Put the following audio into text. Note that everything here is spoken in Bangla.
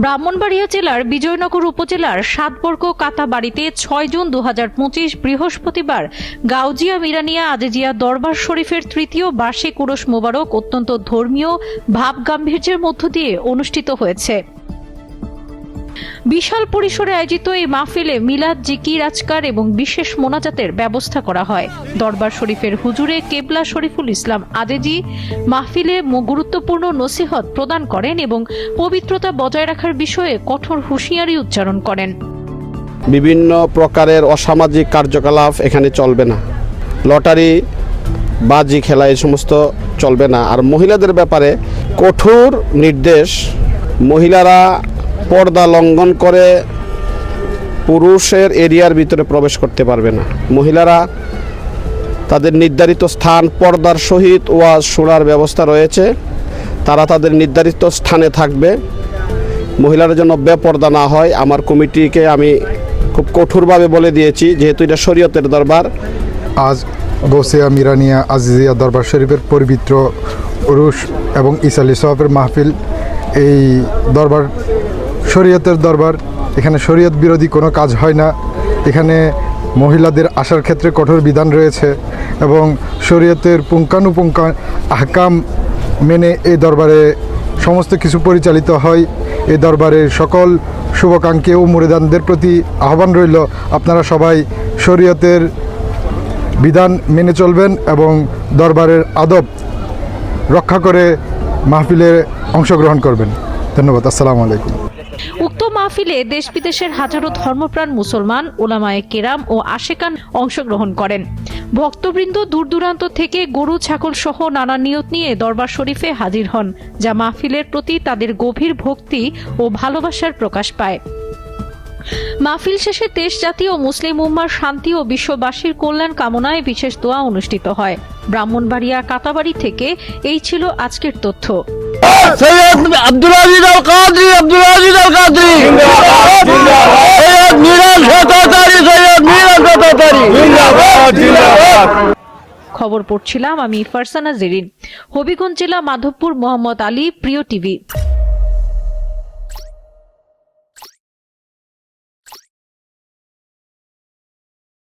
ব্রাহ্মণবাড়িয়া জেলার বিজয়নগর উপজেলার সাতবর্গ কাতাবাড়িতে ছয় জুন দু পঁচিশ বৃহস্পতিবার গাউজিয়া মিরানিয়া আজেজিয়া দরবার শরীফের তৃতীয় বার্ষিক উরস মোবারক অত্যন্ত ধর্মীয় ভাব গাম্ভীর্যের মধ্য দিয়ে অনুষ্ঠিত হয়েছে। বিশাল পরিসরে আয়োজিত এই মাহফিলে মিলাদ, জিকির, আজকার এবং বিশেষ মোনাজাতের ব্যবস্থা করা হয়। দরবার শরীফের হুজুরে কেবলা শরীফুল ইসলাম আদেজি মাহফিলে গুরুত্বপূর্ণ নসিহত প্রদান করেন এবং পবিত্রতা বজায় রাখার বিষয়ে কঠোর হুঁশিয়ারি উচ্চারণ করেন। বিভিন্ন প্রকারের অসামাজিক কার্যকলাপ এখানে চলবে না। লটারি, বাজি খেলা এই সমস্ত চলবে না। আর মহিলাদের ব্যাপারে কঠোর নির্দেশ মহিলারা পর্দা লঙ্ঘন করে পুরুষের এরিয়ার ভিতরে প্রবেশ করতে পারবে না। মহিলারা তাদের নির্ধারিত স্থান, পর্দার সহিত ওয়াজ শোনার ব্যবস্থা রয়েছে। তারা তাদের নির্ধারিত স্থানে থাকবে। মহিলারা যেন বেপর্দা না হয়। আমার কমিটিকে আমি খুব কঠোরভাবে বলে দিয়েছি, যেহেতু এটা শরীয়তের দরবার। আজ গোসিয়া মিরানিয়া আজিজিয়া দরবার শরীফের পবিত্র উরুস এবং ইসালি সোহাবের মাহফিল এই দরবার শরীয়তের দরবার, এখানে শরীয়ত বিরোধী কোনো কাজ হয় না। এখানে মহিলাদের আসার ক্ষেত্রে কঠোর বিধান রয়েছে এবং শরীয়তের পুঙ্খানুপুঙ্খা আহকাম মেনে এই দরবারে সমস্ত কিছু পরিচালিত হয়। এই দরবারের সকল শুভাকাঙ্ক্ষী ও মুরিদানদের প্রতি আহ্বান রইল, আপনারা সবাই শরীয়তের বিধান মেনে চলবেন এবং দরবারের আদব রক্ষা করে মাহফিলে অংশগ্রহণ করবেন। ধন্যবাদ, আসসালামু আলাইকুম। উক্ত মাহফিলে দেশ বিদেশের হাজারো ধর্মপ্রাণ মুসলমান, ওলামায়ে কেরাম ও আশেকান অংশগ্রহণ করেন। ভক্তবৃন্দ দূর দূরান্ত থেকে গরু, ছাগল সহ নানা নিয়ত নিয়ে দরবার শরীফে হাজির হন, যা মাহফিলের প্রতি তাদের গভীর ভক্তি ও ভালোবাসার প্রকাশ পায়। মাহফিল শেষে দেশ জাতি ও মুসলিম উম্মার শান্তি ও বিশ্ববাসীর কল্যাণ কামনায় বিশেষ দোয়া অনুষ্ঠিত হয়। ব্রাহ্মণবাড়িয়া কাতাবাড়ি থেকে এই ছিল আজকের তথ্য। সৈয়দ আব্দুল আজিজ আল কাদরি আব্দুল আজিজ আল কাদরি সৈয়দ মিরাজ শতাতারি সৈয়দ মিরাজ শতাতারি খবর পড়ছিলাম আমি ফারসানা জেরিন। হবিগঞ্জ জেলা মাধবপুর মোহাম্মদ আলী প্রিয় টিভি।